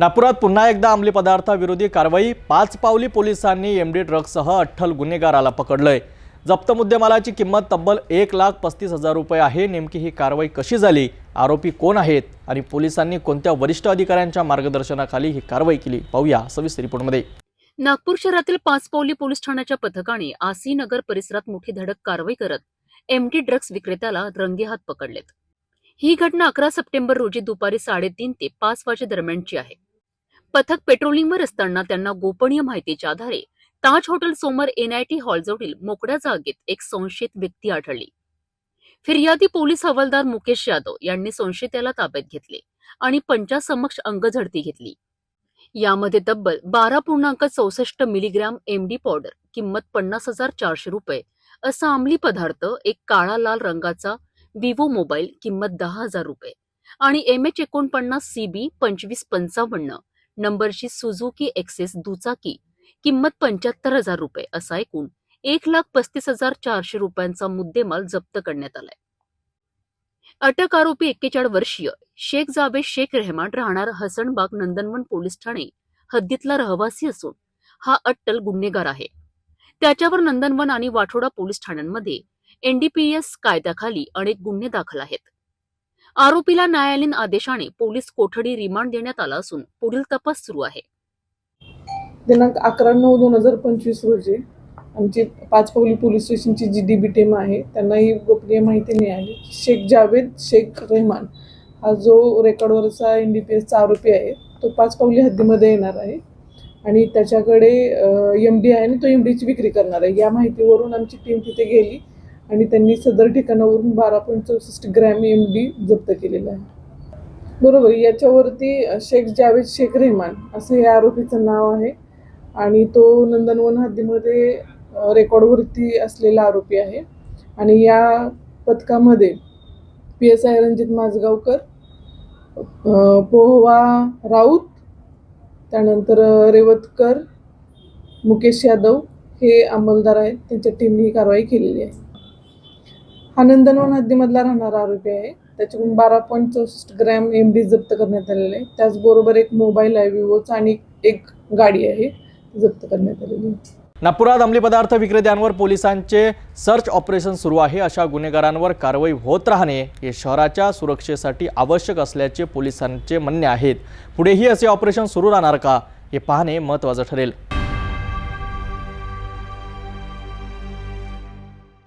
नागपुरात पुन्हा एकदा अंमली पदार्थाविरोधी कारवाई. पाच पावली पोलिसांनी एमडी ड्रग्ससह अठ्ठल गुन्हेगाराला पकडलंय. जप्त मुद्देमालाची किंमत तब्बल एक लाख पस्तीस हजार रुपये आहे. नेमकी ही कारवाई कशी झाली? आरोपी कोण आहेत? आणि पोलिसांनी कोणत्या वरिष्ठ अधिकाऱ्यांच्या मार्गदर्शनाखाली ही कारवाई केली? पाहूया सविस्तर रिपोर्टमध्ये. नागपूर शहरातील पाच पावली पोलीस ठाण्याच्या पथकाने आसी नगर परिसरात मोठी धडक कारवाई करत एमडी ड्रग्ज विक्रेत्याला रंगेहात पकडलेत. ही घटना अकरा सप्टेंबर रोजी दुपारी साडेतीन ते पाच वाजे दरम्यानची आहे. पथक पेट्रोलिंगवर असताना त्यांना गोपनीय माहितीच्या आधारे ताज हॉटेल समोर एनआयटी हॉलजवळील मोकळ्या जागेत एक संशयित व्यक्ती आढळली. फिर्यादी पोलीस हवालदार मुकेश यादव यांनी संशयिताला ताब्यात घेतले आणि पंचासमक्ष अंगझडती घेतली. यामध्ये तब्बल बारा पूर्णांक चौसष्ट मिलीग्रॅम एमडी पावडर किंमत पन्नास हजार चारशे रुपये असा अंमली पदार्थ एक काळा लाल रंगाचा विवो मोबाईल किंमत दहा हजार रुपये आणि एम एच एकोणपन्नास सी बी पंचवीस पंचावन्न नंबरची सुझुकी एक्सेस दुचाकी किंमत पंच्याहत्तर हजार रुपये असा एकूण एक लाख पस्तीस हजार चारशे रुपयांचा मुद्देमाल जप्त करण्यात आलाय. अटक आरोपी एक्केचाळ वर्षीय शेख जावेद शेख रेहमान राहणार हसनबाग नंदनवन पोलीस ठाणे हद्दीतला रहिवासी असून हा अट्टल गुन्हेगार आहे. त्याच्यावर नंदनवन आणि वाठोडा पोलीस ठाण्यांमध्ये एनडीपीएस कायद्याखाली अनेक गुन्हे दाखल आहेत. आरोपीला न्यायालयीन आदेशाने पोलीस कोठडी रिमांड देण्यात आला असून पुढील तपास सुरू आहे. दिनांक अकरा नऊ दोन हजार पंचवीस रोजी आमची पाचपौली पोलीस स्टेशनची जी डी बी टीम आहे त्यांना ही गोपनीय माहिती मिळाली शेख जावेद शेख रेहमान हा जो रेकॉर्डवरचा एन डी पी एसचा आरोपी आहे तो पाचपावली हद्दीमध्ये येणार आहे. आणि त्याच्याकडे एम डी आहे आणि तो एम डीची विक्री करणार आहे. या माहितीवरून आमची टीम तिथे गेली. आणि त्यांनी सदर ठिकाणावरून बारा पॉईंट चौसष्ट ग्रॅम एम डी जप्त केलेलं आहे. बरोबर याच्यावरती शेख जावेद शेख रेहमान असं या आरोपीचं नाव आहे. आणि तो नंदनवन हद्दीमध्ये रेकॉर्डवरती असलेला आरोपी आहे. आणि या पथकामध्ये P S I Ranjit Majgaonkar पोहवा Raut त्यानंतर रेवतकर मुकेश यादव हे अंमलदार आहेत. त्यांच्या टीमने ही कारवाई केलेली आहे. हा नंदनवन हद्दीमधला राहणारा आरोपी आहे. त्याच्याकडून बारा पॉईंट चौसष्ट ग्रॅम एम डी जप्त करण्यात आलेले आहे. त्याचबरोबर एक मोबाईल आहे विवोचा आणि एक गाडी आहे जप्त करण्यात आलेली आहे. नागपुरात अंमली पदार्थ विक्रेत्यांवर पोलिसांचे सर्च ऑपरेशन सुरू आहे. अशा गुन्हेगारांवर कारवाई होत राहणे हे शहराच्या सुरक्षेसाठी आवश्यक असल्याचे पोलिसांचे म्हणणे आहेत. पुढेही असे ऑपरेशन सुरू राहणार का हे पाहणे महत्त्वाचं ठरेल.